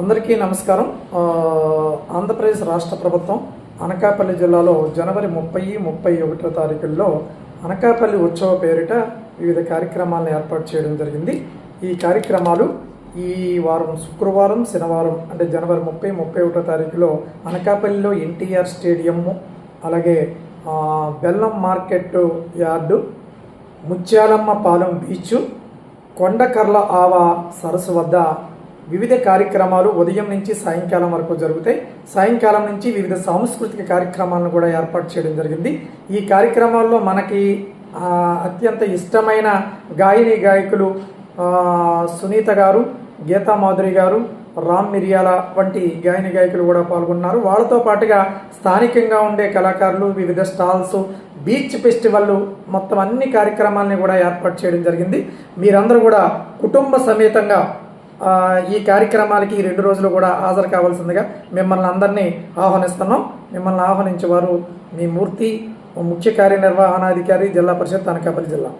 అందరికీ నమస్కారం. ఆంధ్రప్రదేశ్ రాష్ట్ర ప్రభుత్వం అనకాపల్లి జిల్లాలో జనవరి ముప్పై ముప్పై ఒకటో తారీఖుల్లో అనకాపల్లి ఉత్సవ పేరిట వివిధ కార్యక్రమాలను ఏర్పాటు చేయడం జరిగింది. ఈ కార్యక్రమాలు ఈ వారం శుక్రవారం శనివారం అంటే జనవరి ముప్పై ముప్పై ఒకటో తారీఖులో అనకాపల్లిలో ఎన్టీఆర్ స్టేడియము అలాగే బెల్లం market yard Mutyalamma Palem beach Kondakarla Ava సరస్సు వద్ద వివిధ కార్యక్రమాలు ఉదయం నుంచి సాయంకాలం వరకు జరుగుతాయి. సాయంకాలం నుంచి వివిధ సాంస్కృతిక కార్యక్రమాలను కూడా ఏర్పాటు చేయడం జరిగింది. ఈ కార్యక్రమాల్లో మనకి అత్యంత ఇష్టమైన గాయని గాయకులు సునీత గారు గీతా మాధురి గారు రామ్ మిరియాల వంటి గాయని గాయకులు కూడా పాల్గొన్నారు. వాళ్ళతో పాటుగా స్థానికంగా ఉండే కళాకారులు వివిధ స్టాల్స్ బీచ్ ఫెస్టివల్ మొత్తం అన్ని కార్యక్రమాలని కూడా ఏర్పాటు చేయడం జరిగింది. మీరందరూ కూడా కుటుంబ సమేతంగా ఈ కార్యక్రమాలకి రెండు రోజులు కూడా హాజరు కావాల్సిందిగా మిమ్మల్ని అందరినీ ఆహ్వానిస్తున్నాం. మిమ్మల్ని ఆహ్వానించేవారు మీ మూర్తి ముఖ్య కార్యనిర్వహణాధికారి జిల్లా పరిషత్ అనకాపల్లి జిల్లా.